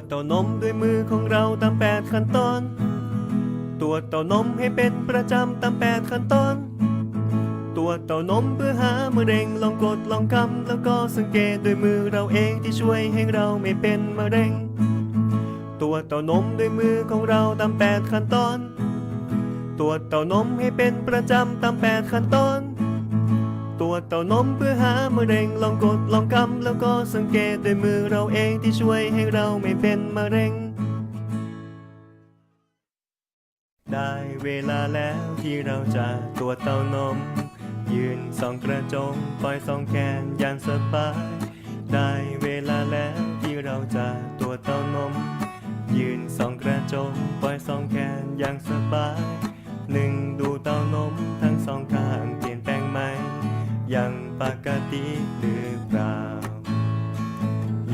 จเต้านมด้วยมือของเราตามแปดขั้นตอนตรวเต้านมให้เป็นประจำตามแปดขั้นตอนตรวเต้านมเพื่อหามะเร็งลองกดลองคำแล้วก็สังเกตด้วยมือเราเองที่ช่วยให้เราไม่เป็นมะเร็งตรวเต้านมด้วยมือของเราตามแปดขั้นตอนตรวเต้านมให้เป็นประจำตามแปดขั้นตอน ตรวเต้านมเพื่อหามะเร็งลองกดลองคำแล้วก็สังเกตด้วยมือเราเองที่ช่วยให้เราไม่เป็นมะเร็ง ได้เวลาแล้วที่เราจะตรวเต้านม ยืนส่องกระจกปล่อยส่องแขนอย่างสบาย ได้เวลาแล้วที่เราจะตรวเต้านม ยืนส่องกระจกปล่อยส่องแขนอย่างสบายหนึ่งดูเติหรือเปล่า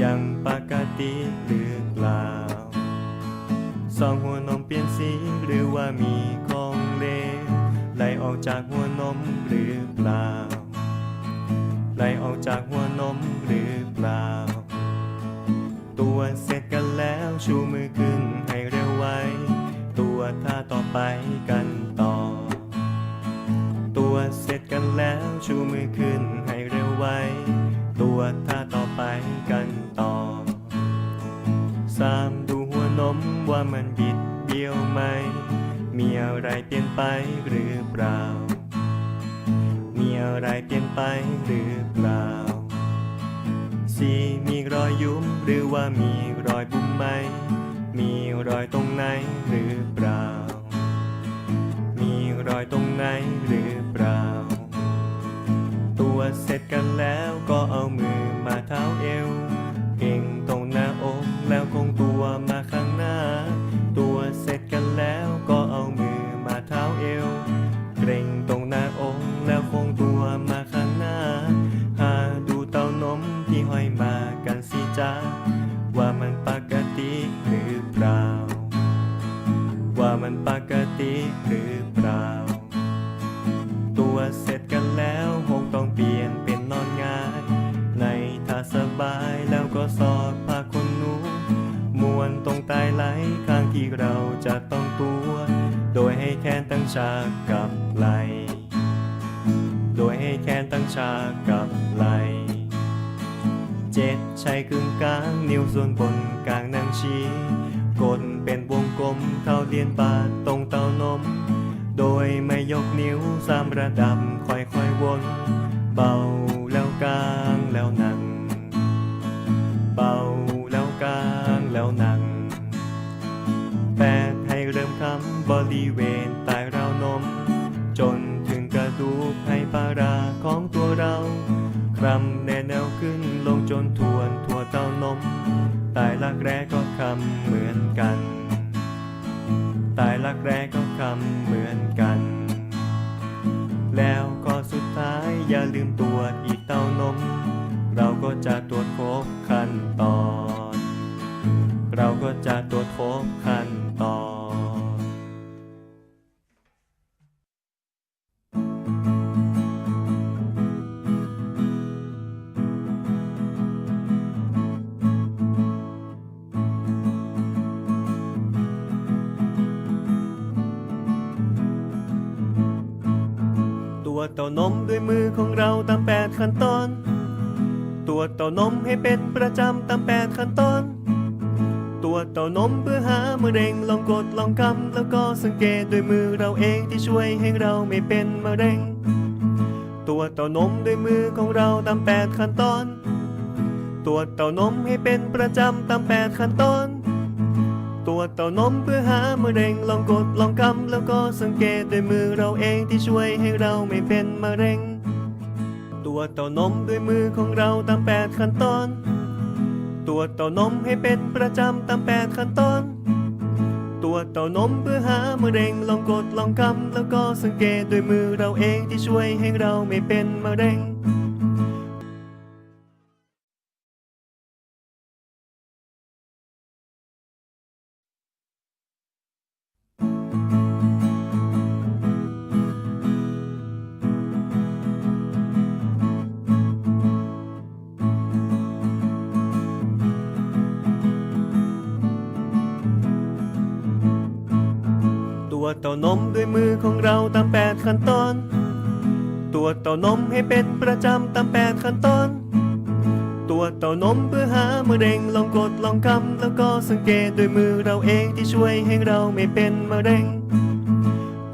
ยังปกติหรือเปล่า สองหัวนมเปลี่ยนสีหรือว่ามีของเลวไหลออกจากหัวนมหรือเปล่า ไหลออกจากหัวนมหรือเปล่า ตัวเสร็จกันแล้วชูมือขึ้นให้เร็วไวตัวท่าต่อไปกันต่อ ตัวเสร็จกันแล้วชูมือขึ้น วไวตัวท่าต่อไปกันต่อสามดูหัวนมว่ามันบิดเบี้ยวไหม มีอะไรเปลี่ยนไปหรือเปล่า มีอะไรเปลี่ยนไปหรือเปล่าสี่มีรอยยุ้มหรือว่ามีรอยบุ้มไหม มีรอยตรงไหนหรือเปล่า มีรอยตรงไหนหรือเปล่า เสร็จกันแล้วก็เอามือมาเท้าเอวเก่งตรงหน้าอกแล้วคงตัวมาข้างหน้า ตัวเสร็จกันแล้วก็เอามือมาเท้าเอวเกรงตรงหน้าอกแล้วคงตัวมาข้างหน้า หาดูเต้านมที่ห้อยมากันสิจ้าว่ามันปกติหรือเปล่า ว่ามันปกติหรือเปล่า ตัวเสร็จ เราจะต้องตัว โดยให้แขนตั้งฉากกับไหล โดยให้แขนตั้งฉากกับไหล เจ็ดใช้กึ่งกลางนิ้วส่วนบนกลางนางชี้ กดเป็นวงกลมเข้าเลียนบาดตรงเต้านม โดยไม่ยกนิ้วสามระดับค่อยๆวน แนแนวขึ้นลงจนทวนทั่วเต้านมตายลักแร้ก็คำเหมือนกัน ตายลักแร้ก็คำเหมือนกัน แล้วก็สุดท้ายอย่าลืมตรวจอีกเต้านม เต้านมด้วยมือของเราตามแปดขั้นตอนตัวจเต้านมให้เป็นประจำตามแปดขั้นตอนตัวจเต้านมเพื่อหามะเร็งลองกดลองคำแล้วก็สังเกตด้วยมือเราเองที่ช่วยให้เราไม่เป็นมะเร็งตัวจเต้านมด้วยมือของเราตามแปดขั้นตอนตัวจเต้านมให้เป็นประจำตามแปดขั้นตอน ตัวเต้านมเพื่อหามะเร็งลองกดลองคำแล้วก็สังเกตด้วยมือเราเองที่ช่วยให้เราไม่เป็นมะเร็ง ตัวเต้านมด้วยมือของเราตามแปดขั้นตอน ตัวเต้านมให้เป็นประจำตามแปดขั้นตอนตัวเต้านมเพื่อหามะเร็งลองกดลองคำแล้วก็สังเกตด้วยมือเราเองที่ช่วยให้เราไม่เป็นมะเร็ง เต่านมด้วยมือของเราตามแปดขั้นตอน ตัวเต่านมให้เป็นประจำตามแปดขั้นตอน ตัวเต่านมเพื่อหามะเร็งลองกดลองคำแล้วก็สังเกตด้วยมือเราเองที่ช่วยให้เราไม่เป็นมะเร็ง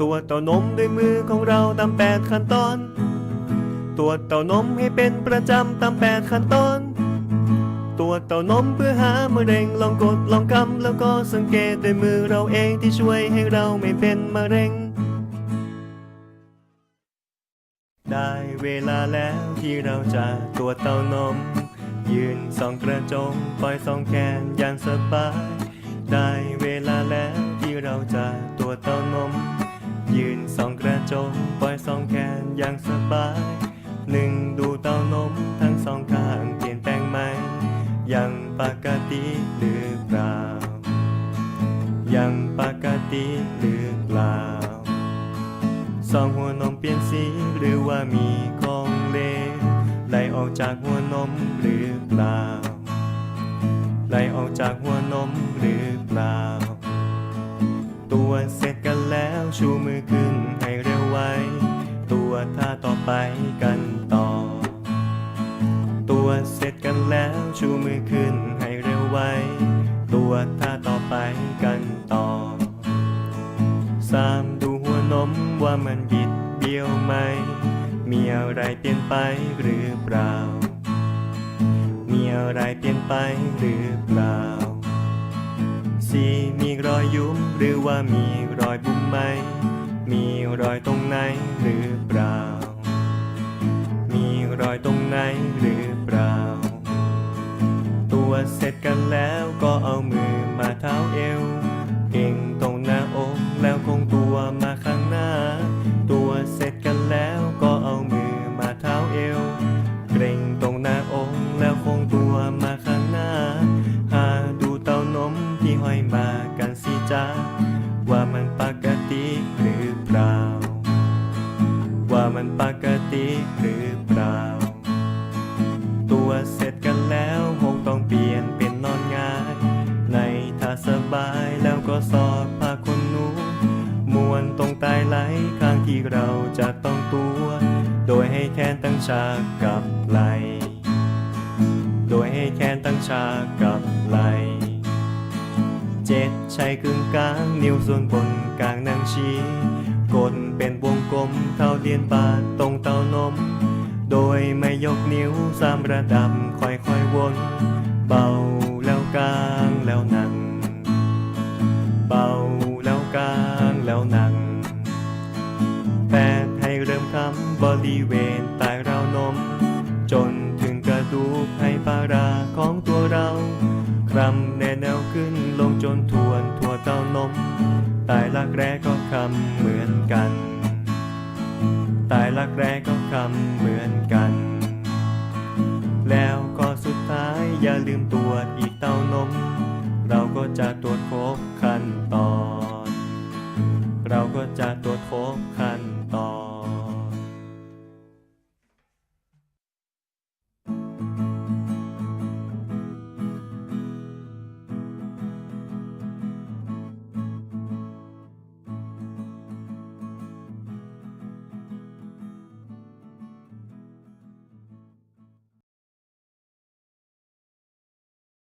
ตัวเต่านมด้วยมือของเราตามแปดขั้นตอน ตัวเต่านมให้เป็นประจำตามแปดขั้นตอน ตัวเต่านมเพื่อหามะเร็งลองกดลองคำแล้วก็สังเกตด้วยมือเราเองที่ช่วยให้เราไม่เป็นมะเร็ง ได้เวลาแล้วที่เราจะตัวเต้านม ยืนสองกระจกปล่อยสองแขนอย่างสบาย ได้เวลาแล้วที่เราจะตัวเต้านม ยืนสองกระจกปล่อยสองแขนอย่างสบาย ปกติหรือเปล่า ยังปกติหรือเปล่า สองหัวนมเปลี่ยนสีหรือว่ามีของเลวไหลออกจากหัวนมหรือเปล่า ไหลออกจากหัวนมหรือเปล่า ตัวเสร็จกันแล้วชูมือขึ้นให้เร็วไวตัวท่าต่อไปกันต่อ ตัวเสร็จกันแล้วชูมือขึ้น ไวตัวท่าต่อไปกันต่อสามดูหัวนมว่ามันบิดเบี้ยวไหม มีอะไรเปลี่ยนไปหรือเปล่า มีอะไรเปลี่ยนไปหรือเปล่าสี่มีรอยยุบหรือว่ามีรอยบุ๋มไหม มีรอยตรงไหนหรือเปล่า มีรอยตรงไหนหรือ เสร็จกันแล้วก็เอามือมาเท้าเอว เก่งตรงหน้าอกแล้วคงตัวมาข้างหน้า ตัวเสร็จกันแล้วก็เอามือมาเท้าเอว เกรงตรงหน้าอกแล้วคงตัวมาข้างหน้า หาดูเต้านมที่ห้อยมากันสิจ้าว่า ก็สอดผ้าขนหนูมวนตรงใต้ไหลข้างที่เราจะต้องตัว โดยให้แขนตั้งฉากกับไหล โดยให้แขนตั้งฉากกับไหล เจ็ดใช้กึ่งกลางนิ้วส่วนบนกลางนางชี้กดเป็นวงกลมเท่าเทียนบาทตรงเต้านม โดยไม่ยกนิ้วสามระดับค่อยๆวน เบา เริ่มคำบริเวณใต้ราวนม จนถึงกระดูกให้ปาราของตัวเราคลำแนแนวขึ้นลงจนทวนทั่วเต้านมใตายลักแร้ก็คำเหมือนกันตายรักแร้ก็คำเหมือนกัน แล้วก็สุดท้ายอย่าลืมตรวจอีกเต้านม เราก็จะตรวจครบ